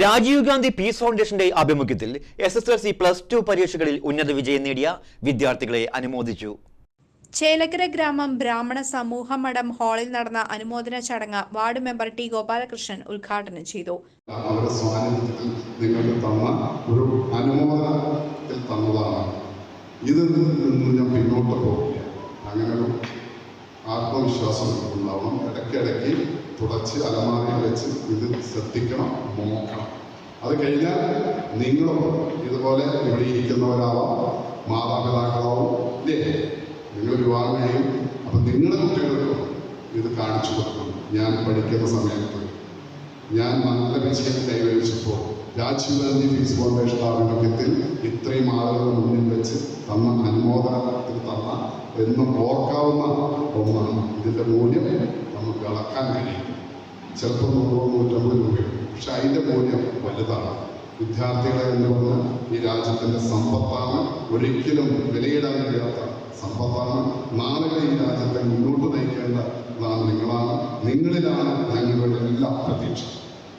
Rajiv Gandhi peace ഫൗണ്ടേഷന്റെ ആഭിമുഖ്യത്തിൽ S S L C plus two പരീക്ഷകളിൽ ഉന്നത വിജയം നേടിയ വിദ്യാർത്ഥികളെ അനുമോദിച്ചു. ചേലക്കര ഗ്രാമം ബ്രാഹ്മണ സമൂഹ മഠം ഹാളിൽ നടന്ന അനുമോദന ചടങ്ങ് വാർഡ് മെമ്പർ ടി ഗോപാലകൃഷ്ണൻ ഉദ്ഘാടനം ചെയ്തു. അവരുടെ സ്വാധീനത്തിൽ നിങ്ങൾക്ക് തന്ന ഒരു അനുമോദനത്തിൽ തന്നതാണ്. ഇതിൽ നിന്ന് ഞാൻ പിന്നോട്ട് അങ്ങനെ ഒരു ആത്മവിശ്വാസം ഉണ്ടാവണം. ഇടയ്ക്കിടയ്ക്ക് തുടച്ച് അലമാറിയിൽ വെച്ച് ഇത് ശ്രദ്ധിക്കണം നോക്കണം. അത് കഴിഞ്ഞാൽ നിങ്ങളും ഇതുപോലെ ഇവിടെ ഇരിക്കുന്നവരാവാം മാതാപിതാക്കളാവും ഇല്ലേ? നിങ്ങൾ വിവാഹം കഴിയും. അപ്പം നിങ്ങളുടെ കുട്ടികൾക്കും ഇത് കാണിച്ചു കൊടുക്കണം ഞാൻ പഠിക്കുന്ന സമയത്ത് ഞാൻ നല്ല വിജയം കൈവരിച്ചപ്പോൾ രാജീവ് ഗാന്ധി ഫീസ് ഫൗണ്ടേഷൻ ആഭിമുഖ്യത്തിൽ ഇത്രയും ആളുകളുടെ മുന്നിൽ വെച്ച് തന്ന അനുമോദനത്തിൽ തന്ന എന്നും ഓർക്കാവുന്ന ഒന്നാണ്. ഇതിന്റെ മൂല്യം നമുക്ക് അളക്കാൻ കഴിയും. ചിലപ്പോൾ നൂറോ നൂറ്റമ്പത് രൂപയും. പക്ഷെ അതിന്റെ മൂല്യം വലുതാണ്. വിദ്യാർത്ഥികളെ എന്ന് പറഞ്ഞാൽ ഈ രാജ്യത്തിന്റെ സമ്പത്താണ് ഒരിക്കലും വിലയിടാൻ കഴിയാത്ത സമ്പത്താണ്. നാളെ ഈ രാജ്യത്തെ മുന്നോട്ട് നയിക്കേണ്ടതാണ് നിങ്ങളാണ്. നിങ്ങളിലാണ് ഞങ്ങളുടെ എല്ലാ പ്രതീക്ഷ.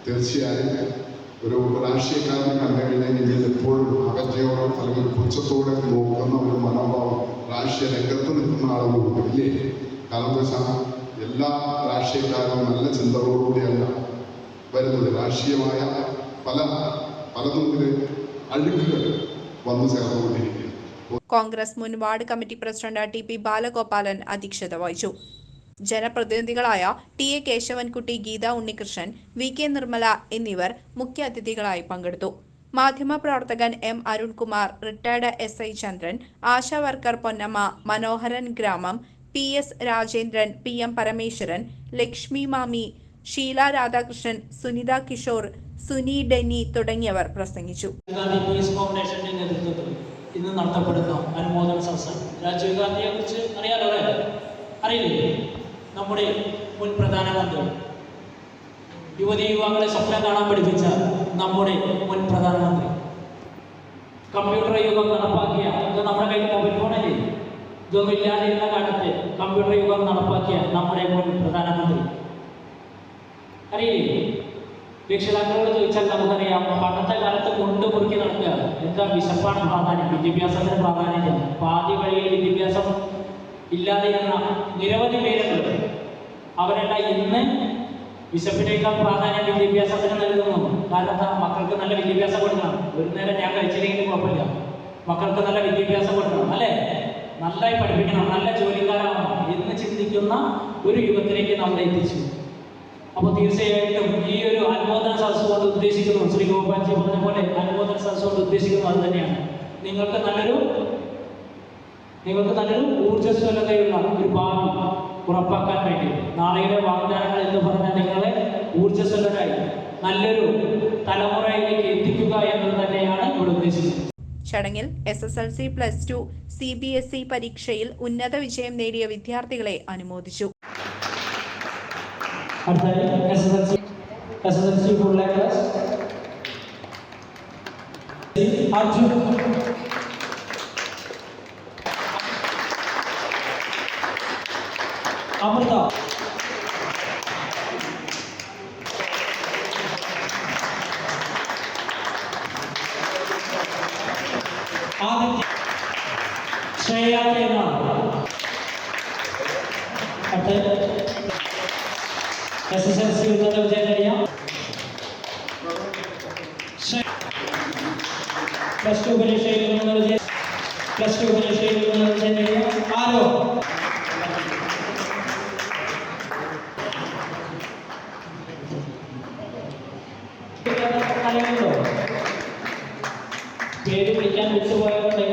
തീർച്ചയായും ഒരു രാഷ്ട്രീയക്കാരനെ കണ്ടു ഇന്ത്യയിൽ എപ്പോഴും അകറ്റയോടെ അല്ലെങ്കിൽ പുച്ഛത്തോടെ നോക്കുന്ന ഒരു മനോഭാവം രാഷ്ട്രീയ രംഗത്ത് നിൽക്കുന്ന ആളുകളുണ്ട് ഇല്ലേ? കാരണം എന്താ വെച്ചാൽ എല്ലാ രാഷ്ട്രീയക്കാരും നല്ല ചിന്തകളോടുകൂടിയല്ല വരുന്നത്. രാഷ്ട്രീയമായ പല പലതും ഇതിന് അഴുക്കുകൾ വന്നു ചേർന്നുകൊണ്ടിരിക്കുകയാണ്. കോൺഗ്രസ് മുൻ ward committee president T P Balagopalan അധ്യക്ഷത വഹിച്ചു. ജനപ്രതിനിധികളായ T A Keshavankutty Geetha Unnikrishnan V K Nirmala എന്നിവർ മുഖ്യാതിഥികളായി പങ്കെടുത്തു. മാധ്യമപ്രവർത്തകൻ M Arunkumar retired S I Chandran ASHA worker Ponnamma Manoharan ഗ്രാമം P S Rajendran P M Parameswaran Lakshmi മാമി ഷീല രാധാകൃഷ്ണൻ സുനിത കിഷോർ സുനി ഡെന്നി തുടങ്ങിയവർ പ്രസംഗിച്ചു. ഫൗണ്ടേഷന്റെ നേതൃത്വത്തിൽ ഇന്ന് നടത്തപ്പെടുന്ന അനുമോദന സദസ്സ്. രാജീവ് ഗാന്ധിയെ കുറിച്ച് അറിയാലോ അല്ലേ? അറിയില്ലേ? നമ്മുടെ മുൻ പ്രധാനമന്ത്രി യുവതി യുവാക്കളെ സ്വപ്നം കാണാൻ പഠിപ്പിച്ച നമ്മുടെ മുൻ പ്രധാനമന്ത്രി. കമ്പ്യൂട്ടർ യുഗം നടപ്പാക്കിയ നമ്മുടെ കയ്യിൽ മൊബൈൽ ഫോണല്ലേ? ഇതൊന്നും ഇല്ലാതിരുന്ന കാലത്ത് കമ്പ്യൂട്ടർ യുഗം നടപ്പാക്കിയ നമ്മുടെ മുൻ പ്രധാനമന്ത്രി. അറിയില്ലേ? രക്ഷിതാക്കളോട് ചോദിച്ചാൽ നമുക്കറിയാം പണ്ടത്തെ കാലത്ത് കൊണ്ടു മുറുക്കി നടക്കുക. എന്താ വിശപ്പാണ് പ്രാധാന്യം? വിദ്യാഭ്യാസത്തിന് പ്രാധാന്യം പാതി വഴിയിൽ വിദ്യാഭ്യാസം ഇല്ലാതിരുന്ന നിരവധി പേരുണ്ട്. അവരെല്ലാം ഇന്ന് വിശപ്പിനേക്കാൾ പ്രാധാന്യം വിദ്യാഭ്യാസത്തിന് നൽകുന്നു? കാരണം മക്കൾക്ക് നല്ല വിദ്യാഭ്യാസം കൊടുക്കണം. ഒരു നേരം ഞാൻ കഴിച്ചില്ലെങ്കിലും കുഴപ്പമില്ല. മക്കൾക്ക് നല്ല വിദ്യാഭ്യാസം കൊടുക്കണം അല്ലേ? നന്നായി പഠിപ്പിക്കണം നല്ല ജോലിക്കാരാവണം എന്ന് ചിന്തിക്കുന്ന ഒരു യുഗത്തിലേക്ക് നമ്മൾ എത്തിച്ചു. അപ്പോൾ തീർച്ചയായിട്ടും ഈ ഒരു അനുമോദന സദസ് കൊണ്ട് ഉദ്ദേശിക്കുന്നു. ശ്രീ ഗോപാൽജി പറഞ്ഞ പോലെ അനുമോദന സദസ് കൊണ്ട് ഉദ്ദേശിക്കുന്നത് അത് തന്നെയാണ്. നിങ്ങൾക്ക് നല്ലൊരു നിങ്ങൾക്ക് നല്ലൊരു ഊർജസ്വലതയുള്ള ഒരു ഭാവി ഉറപ്പാക്കാൻ വേണ്ടി. നാളെയുടെ വാഗ്ദാനങ്ങൾ എന്ന് പറഞ്ഞാൽ നിങ്ങളെ ഊർജസ്വലരായി നല്ലൊരു തലമുറയിലേക്ക് എത്തിക്കുക എന്നത് തന്നെയാണ് ഇവിടെ ഉദ്ദേശിക്കുന്നത് ചടങ്ങിൽ S S L C plus two C B S E പരീക്ഷയിൽ ഉന്നത വിജയം നേടിയ വിദ്യാർത്ഥികളെ അനുമോദിച്ചു. അടുത്തത് S S L C S S L C full A class Arjun Amrita Aditya Shreya എന്നാണ് അടുത്തത് എസ് എസ് എൽ സി ഉന്നത വിജയം നേടിയ പ്ലസ് ടു പരീക്ഷയിൽ ഉന്നത വിജയം പ്ലസ് ടു പരീക്ഷയിൽ ഉന്നത വിജയം നേടിയ ആരോ അറിയുന്നുണ്ടോ പേര് വിളിക്കാൻ വിട്ടുപോയവരുണ്ടെങ്കിൽ